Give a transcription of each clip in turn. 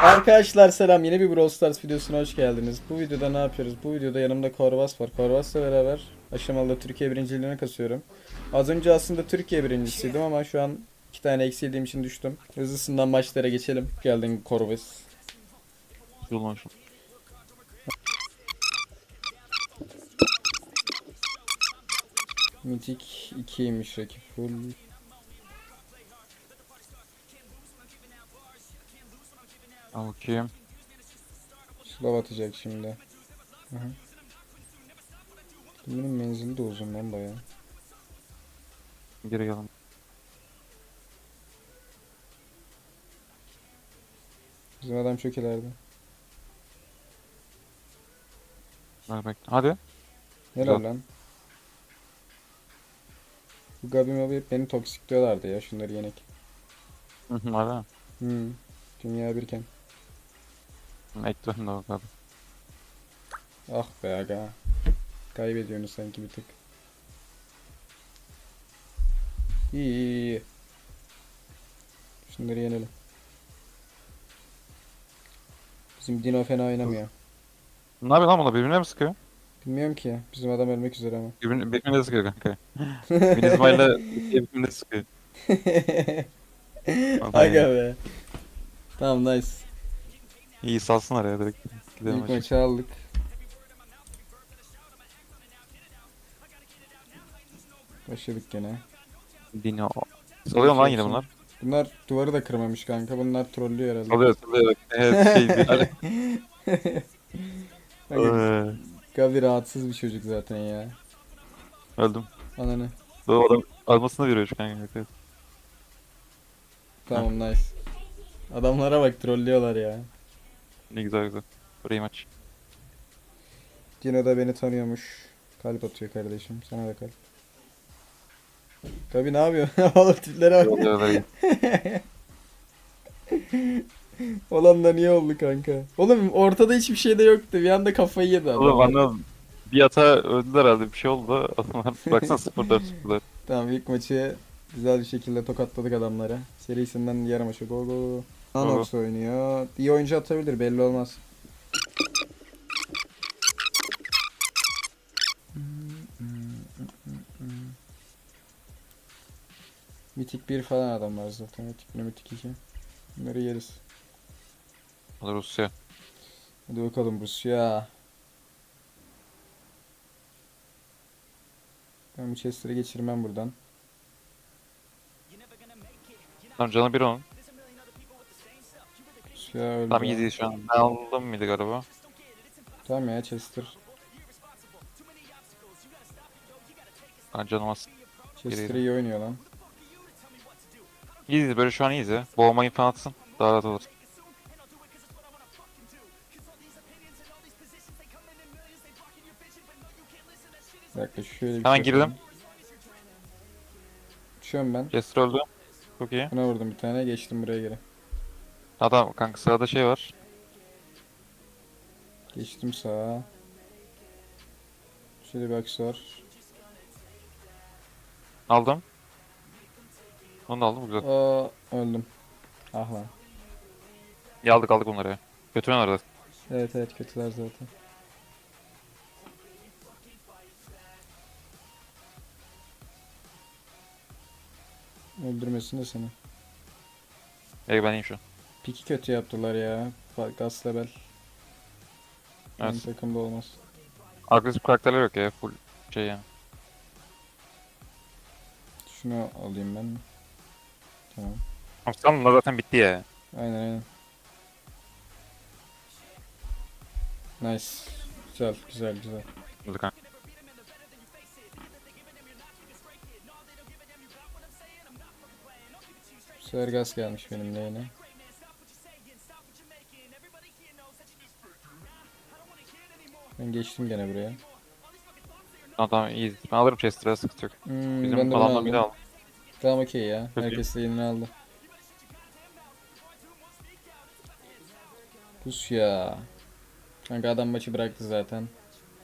Arkadaşlar selam yeni bir Brawl Stars videosuna hoş geldiniz. Bu videoda ne yapıyoruz? Bu videoda yanımda Korvas var. Korvas'la beraber aşamalı Türkiye birinciliğine kasıyorum. Az önce aslında Türkiye birincisiydim ama şu an iki tane eksildiğim için düştüm. Hızlısından maçlara geçelim. Geldin Korvas. Yolun Mythic 2'ymiş rakip full. Al bakayım. Slav atacak şimdi. Hı hı. Bunun menzili de uzun lan baya. Geri gelin. Bizim adam çok ileride. Ver bekle. Hadi. Helal lan. Bu Gabi Mabi hep beni toksik diyorlardı ya şunları yenek. Hı hı. Dünya birken. Ekle de bakalım. Ah be aga. Kaybediyorsunuz sanki bir tık. İyi iyi iyi. Şunları yenelim. Bizim Dino fena oynamıyor. Ne yapıyor lan bunlar? Birbirine mi sıkıyor? Bilmiyorum ki. Bizim adam ölmek üzere ama. Birbirine, birbirine sıkıyor kanka. Minizmayla birbirine sıkıyor. Aga be. Tamam nice. İyi salsınlar ya direkt. Gidelim İlk maçı aldık. Başladık gene. Dino. Salıyor lan yine bunlar. Bunlar duvarı da kırmamış kanka. Bunlar trollüyor herhalde. Salıyor salıyor. Evet şey bir. Gavi rahatsız bir çocuk zaten ya. Öldüm. Ananı. Bu adam almasını veriyor şu kanka. Evet. Tamam nice. Adamlara bak trollüyorlar ya. Ne güzel güzel. Burayı maç. Dino da beni tanıyormuş. Kalp atıyor kardeşim. Sana da kalp. Gabi ne yapıyor? Oğlum tiplere bak. Olan da niye oldu kanka? Oğlum ortada hiçbir şey de yoktu. Bir anda kafayı yedi adam. Oğlum anladım. Bir yata öldüler herhalde bir şey oldu da adamlar baksana 0-4 0 Tamam ilk maçı güzel bir şekilde tokatladık adamları. Serisinden yarım maçı go go. Nanox oynuyor. İyi oyuncu atabilir belli olmaz. Mitik 1 falan adam var zaten. Mitik 1, Mitik 2. Bunları yeriz. Rusya. Hadi bakalım Rusya. Ben bu Chester'ı geçirmem buradan. Tamam canı bir onun. Rusya öldü. Tamam iyiyiz şu an. Ben aldım mıydı galiba? Tamam ya Chester. Ben canım az. Chester iyi oynuyor lan. İyiyiz böyle şu an iyiyiz ya. Boğmayı falan atsın. Daha rahat olur. Bir dakika şöyle bir Hemen şey girdim. Uçuyorum ben. Jester öldü. Çok iyi. Buna vurdum bir tane geçtim buraya geri. Adam kanka sırada şey var. Geçtim sağa. Şöyle bir aksesuar. Aldım. Onu da aldım güzel. Aa öldüm. Ah lan. İyi aldık aldık bunları ya. Götürün arada. Evet evet kötüler zaten. Öldürmesin de seni. Ey ben iyiyim şu an. Piki kötü yaptılar ya. Gas level. Benim Evet. takımda olmaz. Agresif karakterler yok ya. Full şey yani. Şunu alayım ben. Tamam. Ama bunlar zaten bitti ya. Aynen aynen. Nice. Güzel güzel güzel. Hadi kanka. Gaz gelmiş benim lane'e. Ben geçtim gene buraya. Tamam tamam iyiyiz. Ben alırım Chester'a sıkıntı yok. Hmm, Bizim ben de bunu bir de al. Tamam okey ya. Çok iyi. Herkes lane'ini aldı. Rusya. Kanka adam maçı bıraktı zaten.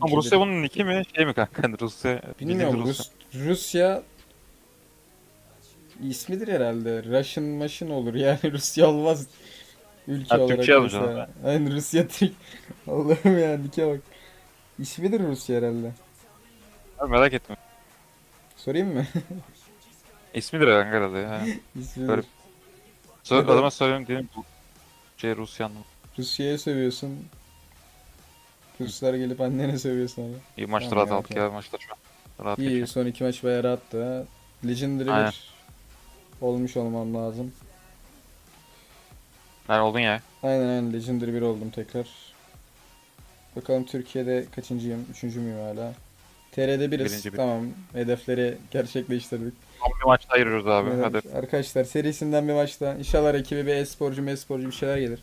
Ama Rusya bunun iki mi? Şey mi kanka? Rusya. Bilmiyorum bildiğimiz Rus, Rusya ismidir herhalde. Russian maşın olur yani Rusya olmaz. Ülke Ha, olarak Türkçe mesela. Aynen Rusya Türk. Allah'ım ya Nike bak. İsmidir Rusya herhalde. Abi merak etme. Sorayım mı? İsmidir herhalde ya. İsmidir. Sor, Neden? o zaman söyleyeyim diyelim. Bu şey Rusyan. Rusya'ya sövüyorsun. Ruslar gelip annene sövüyor sonra. İyi maçta Tamam, rahat aldık ya maçlar şu an. Rahat İyi geçiyor. son iki maç bayağı rahattı ha. Legendary Aynen. bir olmuş olmam lazım. Yani oldun ya. Aynen aynen Legendary 1 oldum tekrar. Bakalım Türkiye'de kaçıncıyım? Üçüncü müyüm hala? TR'de biriz. Birinci bir. Tamam. Hedefleri gerçekleştirdik. Son bir maçta ayırıyoruz abi. Evet, Hadi. Arkadaşlar serisinden bir maçta. İnşallah rakibi bir e-sporcu e-sporcu bir şeyler gelir.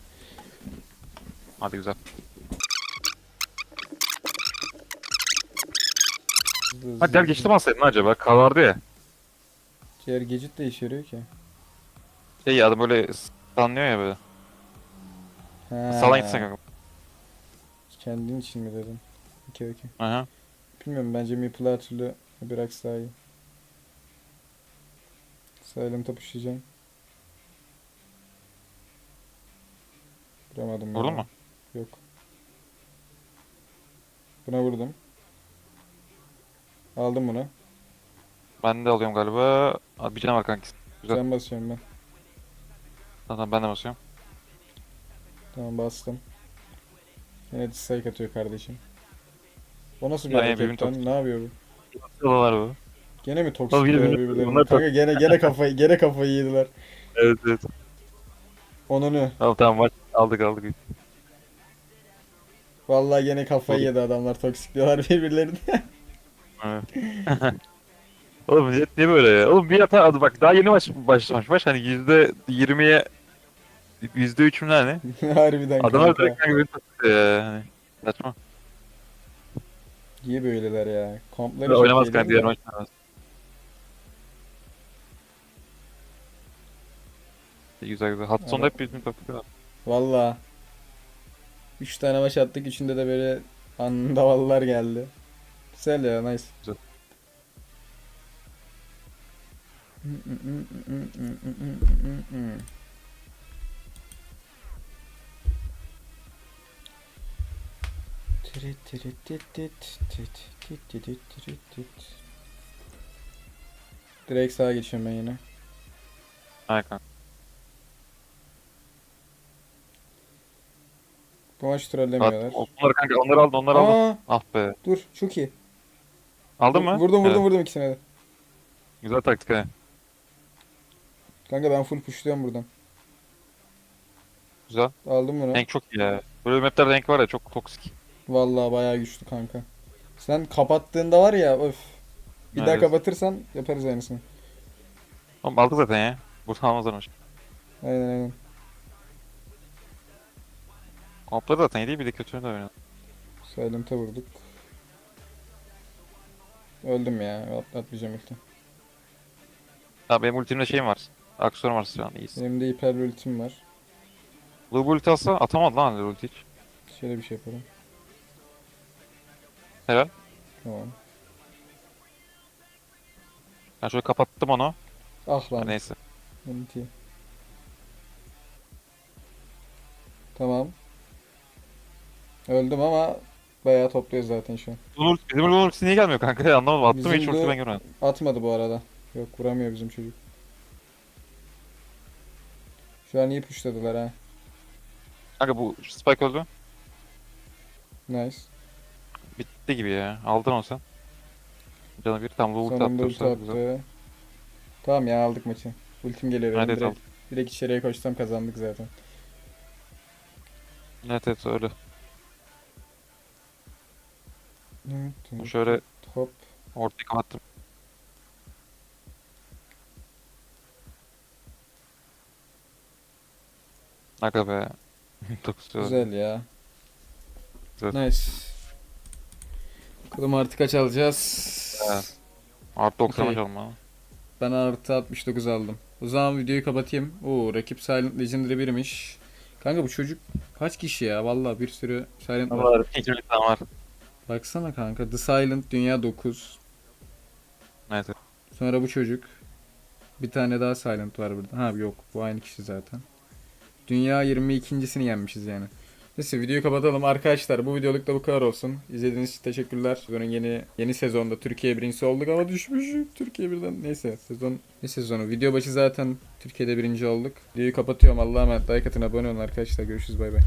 Hadi güzel. Hızlı hızlı Hadi gel geçtim alsaydın acaba. Kavardı ya. Ciğer Gecit de işe yarıyor ki. Şey ya adam böyle sanlıyor ya böyle. Ha, gitsen kanka. Kendin için mi dedin? Okey okey. Aha. Bilmiyorum bence Meeple her türlü aks daha iyi. Silent'a pushlayacağım. Vuramadım Vurdun mu? Yok. Buna vurdum. Aldım bunu. Ben de alıyorum galiba. Hadi bir canım var kanki. Güzel. Sen basıyorum ben. Tamam ben de basıyorum. Tamam bastım. Yine dislike atıyor kardeşim. O nasıl bir Ya, hareket birbirini lan? Ne yapıyor bu? Alıyorlar bu. Gene mi toksik Tabii, ya birbirini- birbirlerine? bunlar Kanka gene gene kafayı gene kafayı yediler. Evet evet. Onunu. Tamam tamam maç aldık aldık. Vallahi gene kafayı yedi adamlar toksik diyorlar birbirlerine. Evet. Oğlum millet niye böyle ya? Oğlum bir hata adı bak daha yeni maç başlamış maç hani yüzde yirmiye yüzde üç mü ne? Harbiden Adamlar kanka. direkt beni tutuyor ya. Hani, saçma. Niye böyleler ya? Kompları çok Oynamaz iyi kanka değil diğer mi? maçlar. Güzel güzel. Hat sonunda hep bizim takılıyor. Valla. 3 tane maç attık. Üçünde de böyle anında vallar geldi. Güzel ya nice. Güzel. Tirit tirit tit tit tit tit tit tit tit Direkt sağa geçiyorum ben yine. Aynen kanka. Bu maç trollemiyorlar. onları kanka onları aldı onları aldı. Aa, Ah be. dur çok iyi. Aldın mı? Vurdum vurdum Evet. vurdum ikisine de. Güzel taktik he. Kanka ben full pushluyorum buradan. Güzel. Aldım bunu. Renk çok iyi ya. Böyle maplerde renk var ya çok toksik. Vallahi bayağı güçlü kanka. Sen kapattığında var ya öf. Bir daha Evet. kapatırsan yaparız aynısını. Oğlum aldık zaten ya. Buradan almazlarmış. Aynen aynen. Kompları zaten iyi değil bir de kötü de oynadı. Silent'a vurduk. Öldüm ya. At, atlayacağım ulti. Ha benim ultimde şeyim var. Aksiyon var şu an iyisin. Benim de hiper ultim var. Lubu ulti alsa atamadı lan ulti hiç. Şöyle bir şey yapalım. Helal. Tamam. Ben şöyle kapattım onu. Ah lan. Neyse. Ulti. Tamam. Öldüm ama bayağı topluyoruz zaten şu an. Bunun bizim ultisi niye gelmiyor kanka? Anlamadım. Attım Bizim hiç ulti bu- ben görmedim. Atmadı bu arada. Yok vuramıyor bizim çocuk. Şu an iyi pushladılar ha. Kanka bu Spike öldü. Nice. Bitti gibi ya. Aldın onu sen. Canı bir tam Lubu ulti Sonunda attı. ulti attı. Tamam ya aldık maçı. Ultim geliyor Evet, direkt. Direkt içeriye koşsam kazandık zaten. Evet evet öyle. Şöyle Hop. ortayı kapattım. Aga be. Güzel ya. Güzel. Nice. Bakalım artık kaç alacağız? Evet. Artı 90 Okey. çalma. Ben artı 69 aldım. O zaman videoyu kapatayım. Oo rakip Silent Legendary birmiş. Kanka bu çocuk kaç kişi ya? Vallahi bir sürü Silent var. Var. İkinci tane var. Baksana kanka. The Silent Dünya 9. Evet. Sonra bu çocuk. Bir tane daha Silent var burada. Ha yok bu aynı kişi zaten. Dünya 22.sini yenmişiz yani. Neyse videoyu kapatalım arkadaşlar. Bu videoluk da bu kadar olsun. İzlediğiniz için teşekkürler. Sezonun yeni yeni sezonda Türkiye birincisi olduk ama düşmüşük. Türkiye birden. Neyse sezon ne sezonu? Video başı zaten Türkiye'de birinci olduk. Videoyu kapatıyorum. Allah'a emanet. Like atın abone olun arkadaşlar. Görüşürüz bay bay.